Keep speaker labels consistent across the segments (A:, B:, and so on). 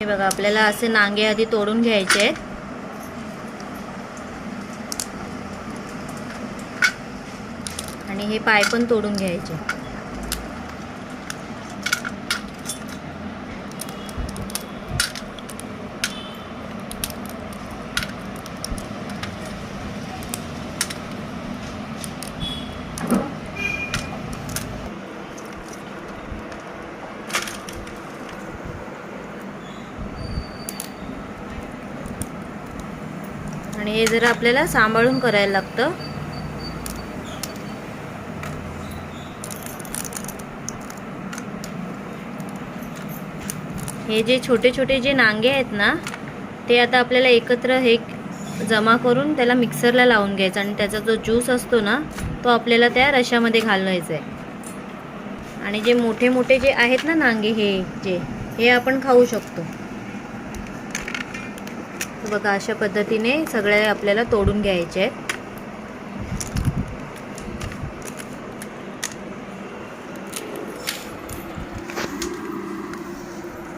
A: हे बघा आपल्याला असे नांगे आधी तोडून घ्यायचे आहेत. आणि हे पाय पण तोडून घ्यायचे. आणि हे जरा आपल्याला सांभाळून करायला लागतं. हे जे छोटे छोटे जे नांगे आहेत ना ते आता आपल्याला एकत्र हे जमा करून त्याला मिक्सरला लावून घ्यायचं आणि त्याचा जो ज्यूस असतो ना तो आपल्याला त्या रशामध्ये घालवायचा आहे आणि जे मोठे मोठे जे आहेत ना नांगे हे जे हे आपण खाऊ शकतो. बघा अशा पद्धतीने सगळे आपल्याला तोडून घ्यायचे आहेत.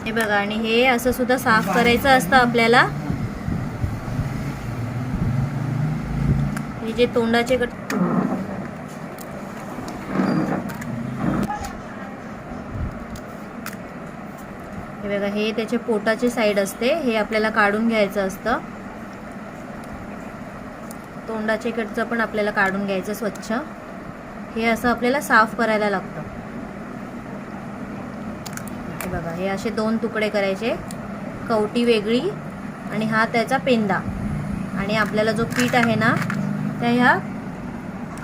A: हे बघा आणि हे असं सुद्धा साफ करायचं असतं आपल्याला. हे जे तोंडाचे कट हे बघा हे त्याचे पोटाची साईड असते. हे आपल्याला काढून घ्यायचं असतं. तोंडाचे इकडचं पण आपल्याला काढून घ्यायचं स्वच्छ. हे असं आपल्याला साफ करायला लागतं. हे बघा हे असे दोन तुकडे करायचे. कवटी वेगळी आणि हा त्याचा पेंदा. आणि आपल्याला जो पीठ आहे ना त्या ह्या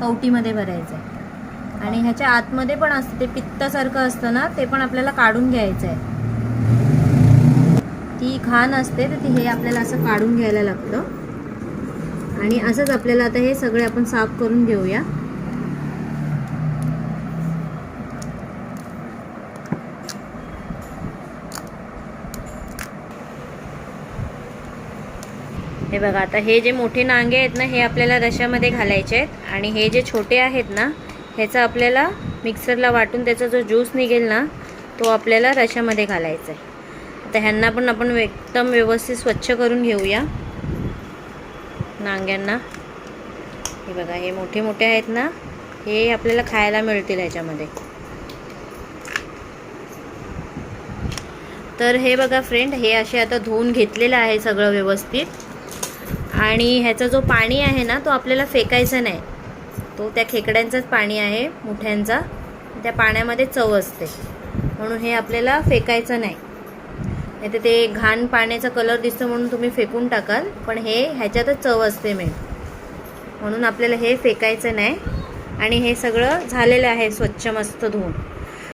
A: कवटीमध्ये भरायचं आहे आणि ह्याच्या आतमध्ये पण असतं ते पित्तासारखं असतं ना ते पण आपल्याला काढून घ्यायचं आहे घाण असते तर ती हे आपल्याला असं काढून घ्यायला लागतं. आणि असंच आपल्याला आता हे सगळे आपण साफ करून घेऊया. हे बघा आता हे जे मोठे नांगे आहेत ना हे आपल्याला रशामध्ये घालायचे आहेत. आणि हे जे छोटे आहेत ना ह्याचा आपल्याला मिक्सरला वाटून त्याचा जो ज्यूस निघेल ना तो आपल्याला रशामध्ये घालायचा आहे. आता ह्यांना पण आपण एकदम व्यवस्थित स्वच्छ करून घेऊया. नांग्यांना. हे बघा हे मोठे मोठे आहेत ना हे आपल्याला खायला मिळतील ह्याच्यामध्ये. तर हे बघा फ्रेंड हे असे आता धुवून घेतलेलं आहे सगळं व्यवस्थित. आणि ह्याचा जो पाणी आहे ना तो आपल्याला फेकायचा नाही. तो त्या खेकड्यांचंच पाणी आहे मोठ्यांचा. त्या पाण्यामध्ये चव असते. म्हणून हे आपल्याला फेकायचं नाही. नाही तर ते घाण पाण्याचा कलर दिसतो म्हणून तुम्ही फेकून टाकाल. पण हे ह्याच्यातच चव असते मेन म्हणून आपल्याला हे फेकायचं नाही. आणि हे सगळं झालेलं आहे स्वच्छ मस्त धुवून.